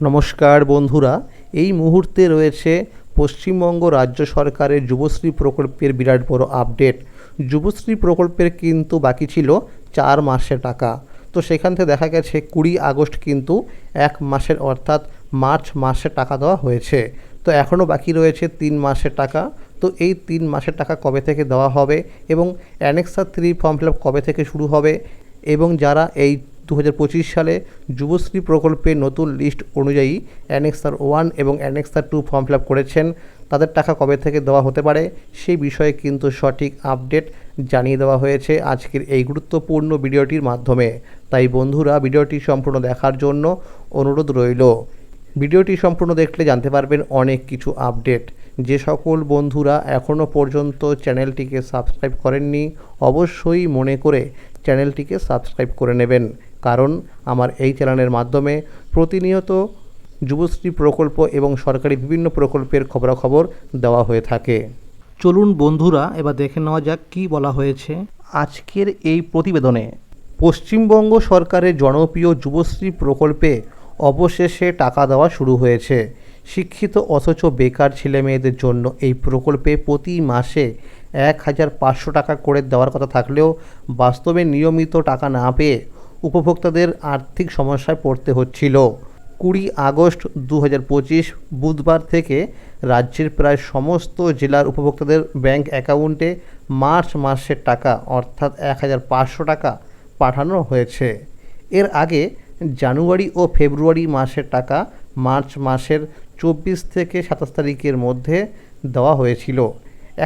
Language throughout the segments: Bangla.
নমস্কার বন্ধুরা, এই মুহূর্তে রয়েছে পশ্চিমবঙ্গ রাজ্য সরকারের যুবশ্রী প্রকল্পের বিরাট বড় আপডেট। যুবশ্রী প্রকল্পের কিন্তু বাকি ছিল চার মাসের টাকা। তো সেখান থেকে দেখা গেছে কুড়ি আগস্ট কিন্তু এক মাসের অর্থাৎ মার্চ মাসে টাকা দেওয়া হয়েছে। তো এখনও বাকি রয়েছে তিন মাসের টাকা। তো এই তিন মাসের টাকা কবে থেকে দেওয়া হবে এবং অ্যানেক্সা থ্রি ফর্ম ফিল কবে থেকে শুরু হবে এবং যারা এই দু হাজার পঁচিশ সালে যুবশ্রী প্রকল্পের নতুন লিস্ট অনুযায়ী অ্যানেক্সার ওয়ান এবং অ্যানেক্সার টু ফর্ম ফিল করেছেন। তাদের টাকা কবে থেকে দেওয়া হতে পারে সেই বিষয়ে কিন্তু সঠিক আপডেট জানিয়ে দেওয়া হয়েছে আজকের এই গুরুত্বপূর্ণ ভিডিওটির মাধ্যমে। তাই বন্ধুরা, ভিডিওটি সম্পূর্ণ দেখার জন্য অনুরোধ রইল। ভিডিওটি সম্পূর্ণ দেখলে জানতে পারবেন অনেক কিছু আপডেট যে সকল বন্ধুরা এখনও পর্যন্ত চ্যানেলটিকে সাবস্ক্রাইব করেননি, অবশ্যই মনে করে চ্যানেলটিকে সাবস্ক্রাইব করে নেবেন। কারণ আমার এই চ্যানেলের মাধ্যমে প্রতিনিয়ত যুবশ্রী প্রকল্প এবং সরকারি বিভিন্ন প্রকল্পের খবরাখবর দেওয়া হয়ে থাকে। চলুন বন্ধুরা এবার দেখে নেওয়া যাক কী বলা হয়েছে। আজকের এই প্রতিবেদনে পশ্চিমবঙ্গ সরকারের জনপ্রিয় যুবশ্রী প্রকল্পে অবশেষে টাকা দেওয়া শুরু হয়েছে। শিক্ষিত অথচ বেকার ছেলেমেয়েদের জন্য এই প্রকল্পে প্রতি মাসে এক হাজার পাঁচশো টাকা করে দেওয়ার কথা থাকলেও বাস্তবে নিয়মিত টাকা না পেয়ে উপভোক্তাদের আর্থিক সমস্যায় পড়তে হচ্ছিল। কুড়ি আগস্ট দু হাজার পঁচিশ বুধবার থেকে রাজ্যের প্রায় সমস্ত জেলার উপভোক্তাদের ব্যাংক অ্যাকাউন্টে মার্চ মাসের টাকা, অর্থাৎ এক হাজার পাঁচশো টাকা পাঠানো হয়েছে। এর আগে জানুয়ারি ও ফেব্রুয়ারি মাসের টাকা মার্চ মাসের চব্বিশ থেকে সাতাশ তারিখের মধ্যে দেওয়া হয়েছিল।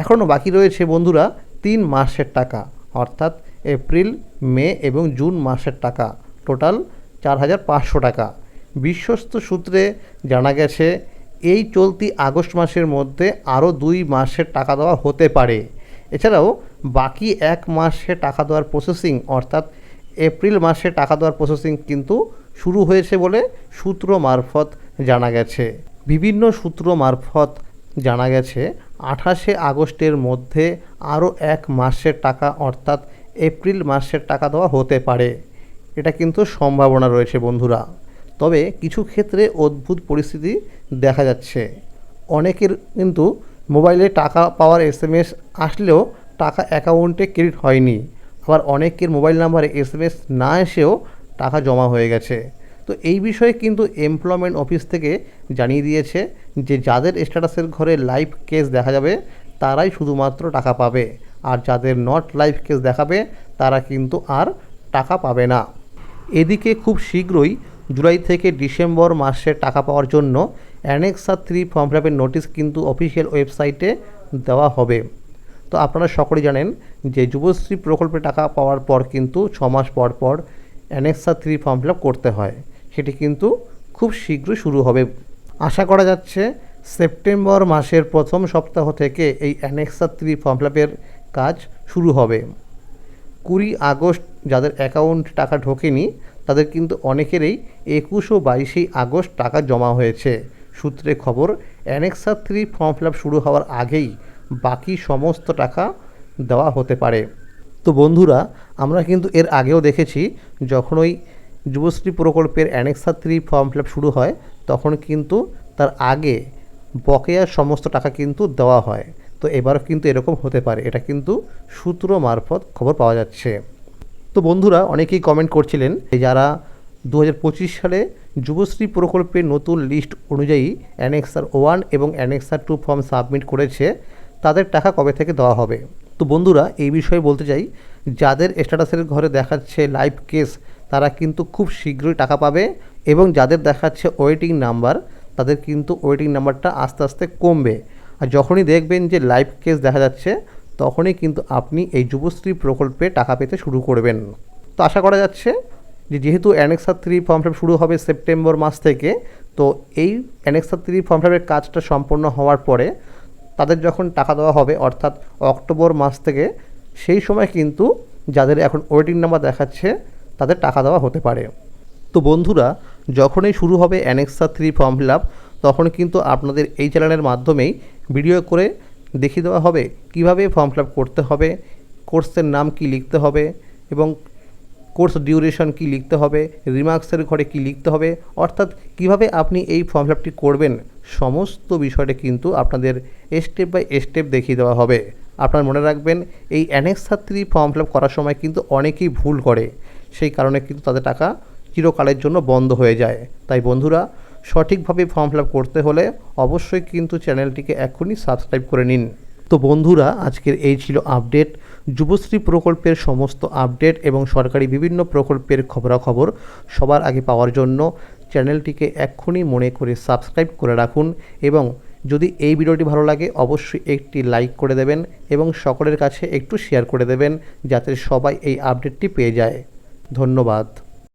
এখনও বাকি রয়েছে বন্ধুরা তিন মাসের টাকা, অর্থাৎ এপ্রিল, মে এবং জুন মাসের টাকা। টোটাল চার হাজার পাঁচশো টাকা। বিশ্বস্ত সূত্রে জানা গেছে, এই চলতি আগস্ট মাসের মধ্যে আরও দুই মাসের টাকা দেওয়া হতে পারে। এছাড়াও, বাকি এক মাসে টাকা দেওয়ার প্রসেসিং অর্থাৎ এপ্রিল মাসে টাকা দেওয়ার প্রসেসিং কিন্তু শুরু হয়েছে বলে সূত্র মারফত জানা গেছে। বিভিন্ন সূত্র মারফত জানা গেছে, আঠাশে আগস্টের মধ্যে আরও এক মাসের টাকা, অর্থাৎ এপ্রিল মাসের টাকা দেওয়া হতে পারে। এটা কিন্তু সম্ভাবনা রয়েছে বন্ধুরা। তবে কিছু ক্ষেত্রে অদ্ভুত পরিস্থিতি দেখা যাচ্ছে। অনেকের কিন্তু মোবাইলে টাকা পাওয়ার এস এম এস আসলেও টাকা অ্যাকাউন্টে ক্রেডিট হয়নি। আবার অনেকের মোবাইল নাম্বারে এস এম এস না এসেও টাকা জমা হয়ে গেছে। তো এই বিষয়ে কিন্তু এমপ্লয়মেন্ট অফিস থেকে জানিয়ে দিয়েছে যে, যাদের স্ট্যাটাসের ঘরে লাইভ কেস দেখা যাবে, তারাই শুধুমাত্র টাকা পাবে। আর যাদের নট লাইভ কেস দেখাবে, তারা কিন্তু আর টাকা পাবে না। এদিকে খুব শীঘ্রই জুলাই থেকে ডিসেম্বর মাসে টাকা পাওয়ার জন্য অ্যানেক্সা থ্রি ফর্ম ফিল আপের নোটিশ কিন্তু অফিসিয়াল ওয়েবসাইটে দেওয়া হবে। তো আপনারা সকলেই জানেন যে যুবশ্রী প্রকল্পে টাকা পাওয়ার পর কিন্তু ছ মাস পর পর annexure three form fill up করতে হয়। সেটি কিন্তু খুব শীঘ্রই শুরু হবে। আশা করা যাচ্ছে সেপ্টেম্বর মাসের প্রথম সপ্তাহ থেকে এই অ্যানেক্সা থ্রি ফর্ম ফিল কাজ শুরু হবে। কুড়ি আগস্ট যাদের অ্যাকাউন্ট টাকা ঢোকেনি, তাদের কিন্তু অনেকেরই একুশ ও বাইশে আগস্ট টাকা জমা হয়েছে। সূত্রে খবর অ্যানেক্সা থ্রি ফর্ম ফিল শুরু হওয়ার আগেই বাকি সমস্ত টাকা দেওয়া হতে পারে। তো বন্ধুরা, আমরা কিন্তু এর আগেও দেখেছি, যখন ওই যুবশ্রী প্রকল্পের অ্যানেক্সা থ্রি ফর্ম ফিল শুরু হয়, তখন কিন্তু তার আগে বকেয়ার সমস্ত টাকা কিন্তু দেওয়া হয়। তো এবারও কিন্তু এরকম হতে পারে। এটা কিন্তু সূত্র মারফত খবর পাওয়া যাচ্ছে। তো বন্ধুরা, অনেকেই কমেন্ট করছিলেন যারা দু হাজার পঁচিশ সালে যুবশ্রী প্রকল্পের নতুন লিস্ট অনুযায়ী অ্যানেক্সার ওয়ান এবং অ্যানেক্সার টু ফর্ম সাবমিট করেছে, তাদের টাকা কবে থেকে দেওয়া হবে? তো বন্ধুরা, এই বিষয়ে বলতে চাই, যাদের স্ট্যাটাসের ঘরে দেখাচ্ছে লাইভ কেস তারা কিন্তু খুব শীঘ্রই টাকা পাবে এবং যাদের দেখাচ্ছে ওয়েটিং নাম্বার তাদের কিন্তু ওয়েটিং নাম্বারটা আস্তে আস্তে কমবে। আর যখনই দেখবেন যে লাইভ কেস দেখা যাচ্ছে, তখনই কিন্তু আপনি এই যুবশ্রী প্রকল্পে টাকা পেতে শুরু করবেন। তো আশা করা যাচ্ছে যে যেহেতু অ্যানেক্সা থ্রি ফর্ম ফিল শুরু হবে সেপ্টেম্বর মাস থেকে, তো এই অ্যানেক্সা থ্রি ফর্ম ফিলের কাজটা সম্পন্ন হওয়ার পরে তাদের যখন টাকা দেওয়া হবে, অর্থাৎ অক্টোবর মাস থেকে, সেই সময় কিন্তু যাদের এখন ওয়েটিং নাম্বার দেখাচ্ছে, তাদের টাকা দেওয়া হতে পারে। তো বন্ধুরা, যখনই শুরু হবে annexure three form fill up তখন কিন্তু আপনাদের এই চ্যানেলের মাধ্যমেই ভিডিও করে দেখিয়ে দেওয়া হবে। কীভাবে ফর্ম ফিল করতে হবে? কোর্সের নাম কি লিখতে হবে? এবং কোর্স ডিউরেশন কি লিখতে হবে? রিমার্কসের ঘরে কি লিখতে হবে? অর্থাৎ কীভাবে আপনি এই ফর্ম ফিল করবেন? সমস্ত বিষয়টা কিন্তু আপনাদের স্টেপ বাই স্টেপ দেখিয়ে দেওয়া হবে। আপনার মনে রাখবেন, এই অ্যানেক্স ছাত্রী ফর্ম ফিল করার সময় কিন্তু অনেকেই ভুল করে। সেই কারণে কিন্তু তাদের টাকা চিরকালের জন্য বন্ধ হয়ে যায়। তাই বন্ধুরা সঠিকভাবে ফর্ম ফিল করতে হলে অবশ্যই কিন্তু চ্যানেলটিকে এখনই সাবস্ক্রাইব করে নিন। তো বন্ধুরা, আজকের এই ছিল আপডেট যুবশ্রী প্রকল্পের সমস্ত আপডেট এবং সরকারি বিভিন্ন প্রকল্পের খবরাখবর সবার আগে পাওয়ার জন্য চ্যানেলটিকে এক্ষুনি মনে করে সাবস্ক্রাইব করে রাখুন এবং যদি এই ভিডিওটি ভালো লাগে, অবশ্যই একটি লাইক করে দেবেন এবং সকলের কাছে একটু শেয়ার করে দেবেন যাতে সবাই এই আপডেটটি পেয়ে যায়। ধন্যবাদ।